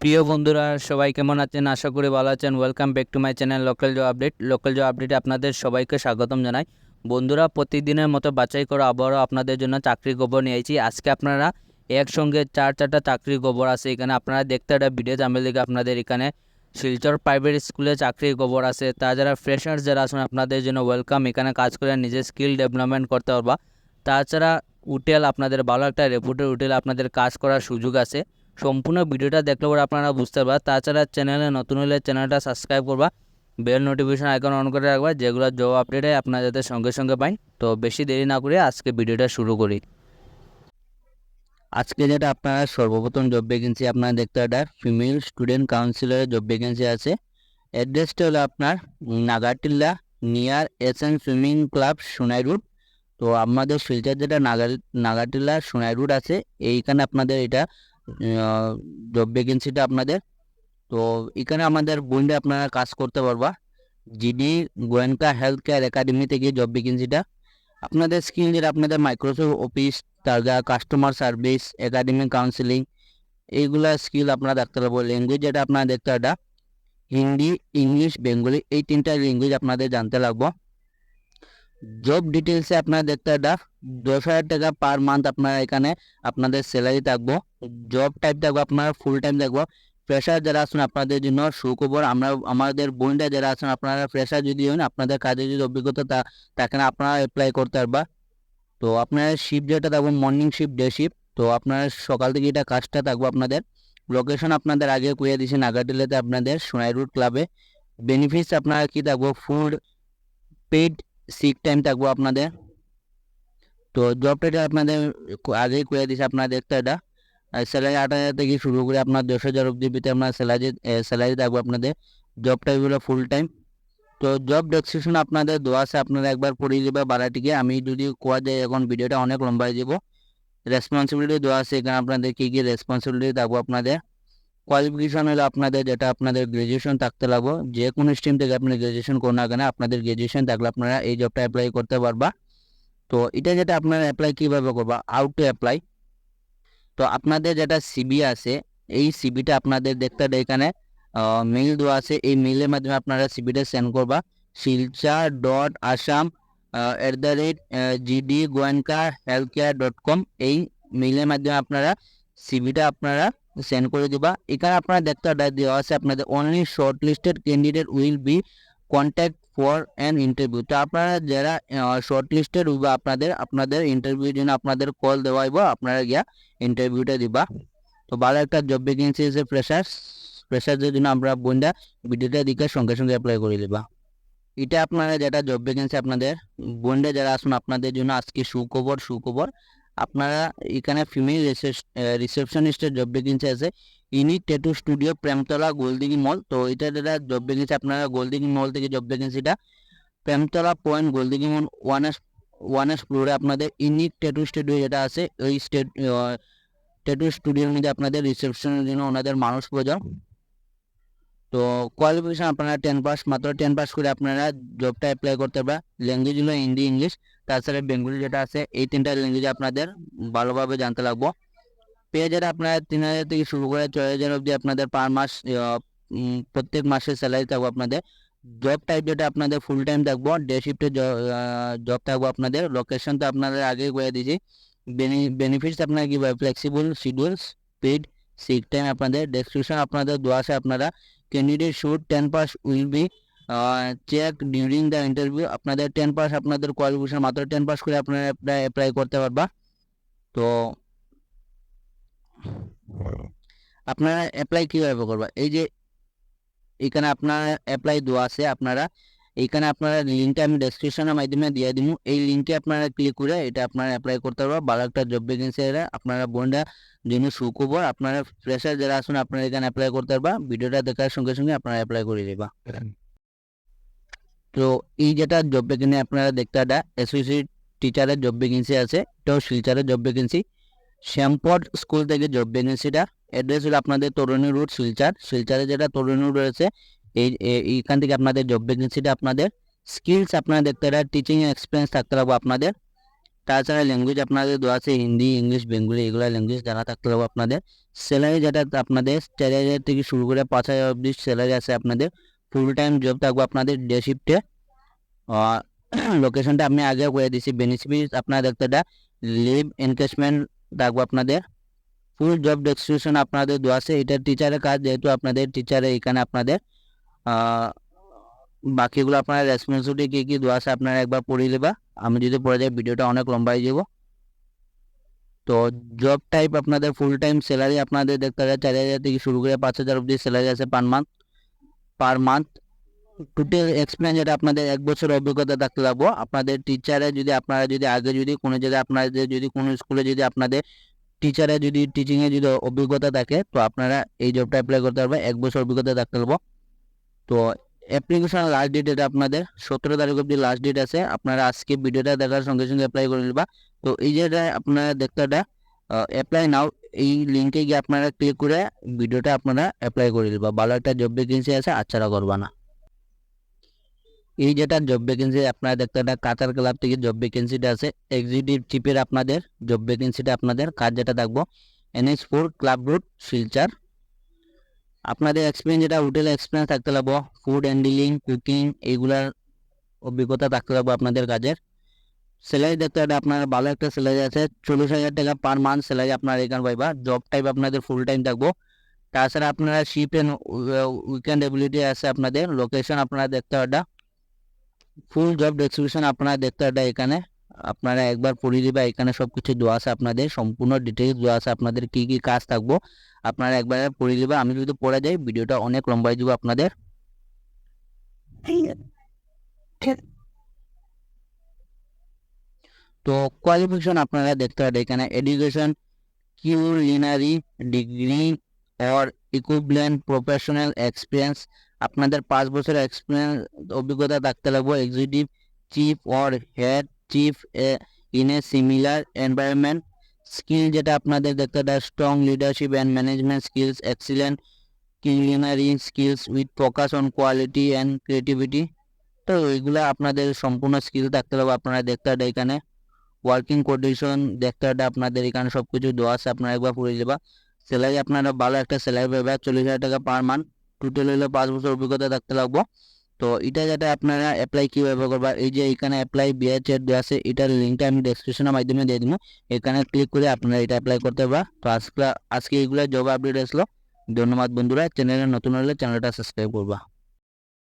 প্রিয় বন্ধুরা, সবাই কেমন আছেন? আশা করি ভালো আছেন। Welcome back to my channel local job update local job আপডেটে আপনাদের সবাইকে স্বাগতম জানাই। বন্ধুরা, প্রতিদিনের মতো বাছাই করা আবারও আপনাদের জন্য চাকরি খবর নিয়েছি আজকে আপনারা একসঙ্গে চার চারটা চাকরি খবর আছে। এখানে আপনারা দেখতে একটা ভিডিও জামের লিগে আপনাদের এখানে শিলচর প্রাইভেট স্কুলে চাকরির খবর আছে। তাছাড়া ফ্রেশার্স যারা আছেন, আপনাদের জন্য ওয়েলকাম এখানে কাজ করে নিজের স্কিল ডেভেলপমেন্ট করতে পারবা। তাছাড়া হোটেল আপনাদের, ভালো একটা রেপুটেড হোটেল আপনাদের কাজ করার সুযোগ আছে। সম্পূর্ণ ভিডিওটা দেখলে পরে আপনারা বুঝতে পারবেন। তাছাড়া চ্যানেলে নতুন হলে চ্যানেলটা সাবস্ক্রাইব করবা। বেল নোটিফিকেশন আইকন অন করে রাখবা, যেগুলো জব আপডেটে আপনারা যাতে সঙ্গে সঙ্গে পাই তো বেশি দেরি না করে আজকে ভিডিওটা শুরু করি। আজকে যেটা আপনারা সর্বপ্রথম জব ভ্যাকেন্সি আপনারা দেখতে পারেন ফিমেল স্টুডেন্ট কাউন্সিলরের জব ভ্যাকেন্সি আছে। অ্যাড্রেসটা হলো আপনার Nagatilla near S N swimming club Sonai route তো আমাদের শিলচর যেটা নাগার নাগাটিল্লা সোনাই রুট আছে, এইখানে আপনাদের এটা জব ভ্যাকেন্সিটা আপনাদের। তো এখানে আমাদের বইন্ডে আপনারা কাজ করতে পারবা। G D Goenka health care academy থেকে জব ভ্যাকেন্সিটা আপনাদের স্কিল যেটা আপনাদের মাইক্রোসফট অফিস তারপরে কাস্টমার সার্ভিস একাডেমিক কাউন্সিলিং এইগুলা স্কিল আপনারা দেখতে পারব। ল্যাঙ্গুয়েজ যেটা আপনারা দেখতে হিন্দি, ইংলিশ, বেঙ্গলি, এই তিনটা ল্যাঙ্গুয়েজ আপনাদের জানতে লাগবো। জব ডিটেলসে আপনারা দেখতে এটা দশ হাজার টাকা পার মান্থ আপনারা এখানে আপনাদের স্যালারি থাকব জব টাইপ থাকব, আপনারা ফুল টাইম থাকব। ফ্রেশার যারা আছেন, আপনাদের জন্য সুখবর। আমরা, আমাদের বোনরা যারা আছেন, আপনারা ফ্রেশার যদি হন, আপনাদের কাজে যদি অভিজ্ঞতা তা, তাকে আপনারা অ্যাপ্লাই করতে পারবা। তো আপনার শিফট যেটা থাকব মর্নিং শিফট ডে শিফট তো আপনার সকাল থেকে এটা কাজটা থাকব আপনাদের। লোকেশন আপনাদের আগে কুয়ে দিয়েছি নাগাটিলাতে আপনাদের সোনাই রুট ক্লাবে বেনিফিটস আপনারা কী থাকব ফুড পেড সিক টাইম থাকব আপনাদের। তো জবটা এটা আপনাদের আগেই কুয়ে দিয়েছি আপনারা দেখতে এটা। স্যালারি আট হাজার থেকে শুরু করে আপনার দশ হাজার অব্দি ভিতরে আপনার স্যালারি স্যালারি থাকবে আপনাদের। জব টাইপ হলো ফুল টাইম তো জব ডেসক্রিপশন আপনাদের দেওয়া আছে, আপনারা একবার পড়িয়ে দেবে বাড়াটিকে আমি যদি কোয়া যায় এখন ভিডিওটা অনেক লম্বাই দিব রেসপন্সিবিলিটি দেওয়া আছে, এখানে আপনাদের কী কী রেসপন্সিবিলিটি থাকব আপনাদের। কোয়ালিফিকেশন হলে আপনাদের যেটা আপনাদের গ্রাজুয়েশন থাকতে লাগবো। যে কোনো স্ট্রিম থেকে আপনি গ্রাজুয়েশন করুন না কেন, আপনাদের গ্রাজুয়েশন থাকলে আপনারা এই জবটা অ্যাপ্লাই করতে পারবা। তো এটা যেটা আপনারা অ্যাপ্লাই কীভাবে করবা আউট টু অ্যাপ্লাই তো আপনাদের যেটা সিবি আছে, এই সিবিটা আপনাদের দেখতে হবে এখানে। মেইল দেওয়া আছে, এই মেইলের মাধ্যমে আপনারা সিবিটা সেন্ড করবা। Silchar dot Assam at the rate G D Goenka health care dot com এই মেইলের মাধ্যমে আপনারা সিবিটা আপনারা সেন্ড করে দিবা। এখানে আপনারা দেখতে দেওয়া আছে আপনাদের only short listed candidate will be contact for an interview তো আপনারা যারা শর্ট লিস্টেড বা আপনাদের আপনাদের ইন্টারভিউর জন্য আপনাদের কল দেওয়া হইব, আপনারা গিয়া ইন্টারভিউটা দিবা। তো ভালো একটা জব ভ্যাকেন্সি আছে ফ্রেশার্স ফ্রেশার্সের জন্য আমরা বন্ধা ভিডিওটা দিকে সঙ্গে সঙ্গে অ্যাপ্লাই করে দিবা। এটা আপনারা, যেটা জব ভ্যাকেন্সি আপনাদের বন্ডে যারা আসুন আপনাদের জন্য আজকে সুখবর সুখবর। আপনারা এখানে ফিমেল রিসেপশনিস্টের জব ভ্যাকেন্সি আছে। ইনি tattoo studio Premtala Goldighi mall তো এটা যেটা জব ভ্যাকেন্সি আপনারা গোলদিঘি মল থেকে job ভ্যাকেন্সিটা Premtala point Goldighi mall one S one S ফ্লোরে আপনাদের ইউনিক ট্যাটু স্টুডিও যেটা আছে, ওই স্টেট ট্যাটু স্টুডিওর মধ্যে আপনাদের রিসেপশনের জন্য ওনাদের মানুষ প্রয়োজন। তো কোয়ালিফিকেশন আপনারা টেন পাস মাত্র টেন পাস করে আপনারা জবটা অ্যাপ্লাই করতে পারবেন। ল্যাঙ্গুয়েজ হলো হিন্দি ইংলিশ তাছাড়া বেঙ্গলি যেটা আছে, এই তিনটা ল্যাঙ্গুয়েজ আপনাদের ভালোভাবে জানতে লাগবো। পে যেটা আপনারা তিন হাজার থেকে শুরু করে ছয় হাজার অবধি আপনাদের পার মাস প্রত্যেক মাসের স্যালারি থাকব আপনাদের। জব টাইপ যেটা আপনাদের ফুল টাইম থাকব ডে শিফটে জব থাকব আপনাদের। লোকেশন তো আপনাদের আগে করে দিয়েছি। বেনিফিটস আপনারা কীভাবে flexible schedules paid sick time আপনাদের। ডেসক্রিপশন আপনাদের দেওয়া আছে আপনারা। Candidate should ten pass will be check during the interview আপনাদের টেন পাস আপনাদের কোয়ালিফিকেশন মাত্র টেন পাস করে আপনারা অ্যাপ্লাই অ্যাপ্লাই করতে পারবা। তো আপনারা অ্যাপ্লাই কীভাবে করবা? এই যে এখানে আপনার অ্যাপ্লাই দেওয়া আছে, আপনারা এইখানে আপনারা লিঙ্কটা আমি ডেসক্রিপশনের মাধ্যমে দিয়ে দিব। এই লিঙ্কে আপনারা ক্লিক করে এটা আপনারা অ্যাপ্লাই করতে পারবা ভালো একটা জব ভ্যাকেন্সি আপনারা বোনরা জন্য সুখবর, আপনারা ফ্রেশার যারা আসুন আপনারা এখানে অ্যাপ্লাই করতে পারবা। ভিডিওটা দেখার সঙ্গে সঙ্গে আপনারা অ্যাপ্লাই করে দেবা তো এই যেটা জব ভ্যাকেন্সি আপনারা দেখতে এটা অ্যাসোসিয়েট টিচারের জব ভ্যাকেন্সি আছে, এটাও শিলচারের জব ভ্যাকেন্সি শ্যামপট স্কুল থেকে জব ভ্যাকেন্সিটা অ্যাড্রেস হলো আপনাদের তরুণী রোড শিলচার। শিলচারে যেটা তরুণী রোড রয়েছে এই এইখান থেকে আপনাদের জব ভ্যাকেন্সিটা আপনাদের স্কিলস আপনারা দেখতে পারেন টিচিং এক্সপিরিয়েন্স থাকতে লাগবে আপনাদের। তাছাড়া ল্যাঙ্গুয়েজ আপনাদের দেওয়া আছে, হিন্দি ইংলিশ বেঙ্গলি এগুলো ল্যাঙ্গুয়েজ জানা থাকতে হবে আপনাদের। স্যালারি যেটা আপনাদের চার হাজার থেকে শুরু করে পাঁচ হাজার অব্দি স্যালারি আছে আপনাদের। ফুল টাইম জব থাকবে আপনাদের ডে শিফটে লোকেশনটা আমি আগে করে দিছি বেনিফিট আপনারা দেখতে লিভ এনকেজমেন্ট থাকবে আপনাদের। ফুল জব ডেসক্রিপশন আপনাদের দেওয়া আছে, এটা টিচারের কাজ, যেহেতু আপনাদের টিচারে এখানে আপনাদের বাকিগুলো আপনার রেসপন্সিবিলিটি কী কী দেওয়া আছে আপনারা একবার পড়ে নেবা আমি যদি পড়ে যাই, ভিডিওটা অনেক লম্বা হয়ে যাব। তো জব টাইপ আপনাদের ফুল টাইম স্যালারি আপনাদের দেখতে হবে। চার হাজার থেকে শুরু করে পাঁচ হাজার অব্দি স্যালারি আছে per month per month total experience যেটা আপনাদের এক বছর অভিজ্ঞতা থাকতে লাগবো। আপনাদের টিচারে যদি আপনারা যদি আগে যদি কোনো জায়গায় আপনাদের যদি কোনো স্কুলে যদি আপনাদের টিচারে যদি টিচিংয়ে যদি অভিজ্ঞতা থাকে, তো আপনারা এই জবটা অ্যাপ্লাই করতে পারবেন। এক বছর অভিজ্ঞতা থাকতে লাগবো। তো অ্যাপ্লিকেশন লাস্ট ডেট এটা আপনাদের। সতেরো তারিখ অব্দি লাস্ট ডেট আছে। আপনারা আজকে ভিডিওটা দেখার সঙ্গে সঙ্গে অ্যাপ্লাই করে নিবা। তো এই যেটা আপনারা দেখতে এটা অ্যাপ্লাই নাও এই লিঙ্কে গিয়ে আপনারা ক্লিক করে ভিডিওটা আপনারা অ্যাপ্লাই করে নিবা। ভালো একটা জব ভ্যাকেন্সি আছে, আচ্ছাড়া করবা না। এই যেটা জব ভ্যাকেন্সি আপনারা দেখতে একটা কাতার ক্লাব থেকে জব ভ্যাকেন্সিটা আছে। এক্সিকিউটিভ চিফের আপনাদের জব ভ্যাকেন্সিটা আপনাদের কাজ যেটা থাকব N S four club route Silchar আপনাদের এক্সপিরিয়েন্স যেটা হোটেলে এক্সপিরিয়েন্স থাকতে লাগবো ফুড হ্যান্ডলিং কুকিং এইগুলার অভিজ্ঞতা থাকতে লাগবো আপনাদের কাজের। স্যালারি দেখতে হবে আপনার ভালো একটা স্যালারি আছে, চল্লিশ হাজার টাকা পার মান্থ স্যালারি আপনার এখানে পাইবা। জব টাইপ আপনাদের ফুল টাইম থাকব। তাছাড়া আপনারা শিপ এন্ড উইকেন্ড এবিলিটি আছে আপনাদের লোকেশন আপনারা দেখতে হবে ফুল জব ডেসক্রিপশন আপনারা দেখতে হবে এখানে। আপনারা একবার পড়ে দিবা, এখানে সব কিছু দেওয়া আছে আপনাদের, সম্পূর্ণ ডিটেলস দেওয়া আছে আপনাদের, কি কি কাজ থাকব, আপনারা একবার পড়ে দিবা। আমি যদি পড়ে যাই, ভিডিওটা অনেক লম্বাই দিব আপনাদের। তো কোয়ালিফিকেশন আপনারা দেখতে হবে এখানে education culinary degree or equivalent professional experience আপনাদের পাঁচ বছরের এক্সপিরিয়েন্স অভিজ্ঞতা থাকতে লাগবে executive chef or head chef in a similar environment skill যেটা আপনাদের দেখতে হবে strong leadership and management skills excellent culinary skills with focus on quality and creativity তো এগুলো আপনাদের সম্পূর্ণ স্কিল থাকতে হবে আপনারা দেখতে হবে এখানে। ওয়ার্কিং কন্ডিশন দেখতে হবে আপনাদের, এখানে সব কিছু দেওয়া আছে, আপনারা একবার পড়ে যাবা। স্যালারি আপনারা ভালো একটা স্যালারি পাবে চল্লিশ হাজার টাকা পার মান্থ টোটাল হলো পাঁচ বছর অভিজ্ঞতা থাকতে লাগবো। তো এটা যাতে আপনারা অ্যাপ্লাই কীভাবে করবা, এই যে এখানে অ্যাপ্লাই বিআই চেট দেওয়া আছে, এটার লিঙ্কটা আমি ডেসক্রিপশনের মাধ্যমে দিয়ে দিব। এখানে ক্লিক করে আপনারা এটা অ্যাপ্লাই করতে পারবা। তো আজকে আজকে এইগুলো জব আপডেট আসলো ধন্যবাদ বন্ধুরা চ্যানেলে নতুন হলে চ্যানেলটা সাবস্ক্রাইব করবা।